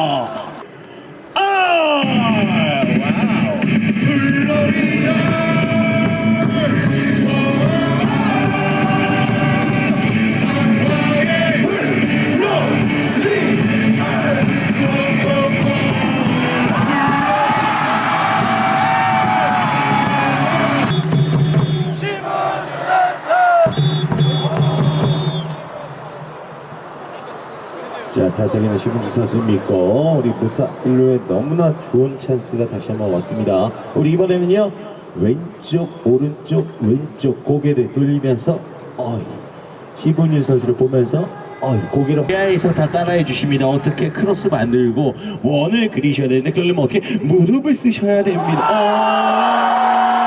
아, 와 자, 타석에는 신문주 선수 믿고 우리 무사일로의 너무나 좋은 찬스가 다시 한번 왔습니다. 우리 이번에는요 왼쪽 오른쪽 왼쪽 고개를 돌리면서 어이 시분유 선수를 보면서 어이 고개를 해야에서 다 따라해 주십니다. 어떻게 크로스 만들고 원을 그리셔야 되는데 그러려면 어떻게 무릎을 쓰셔야 됩니다. 아~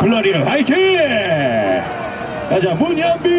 블러리를 화이팅! 가자 문현비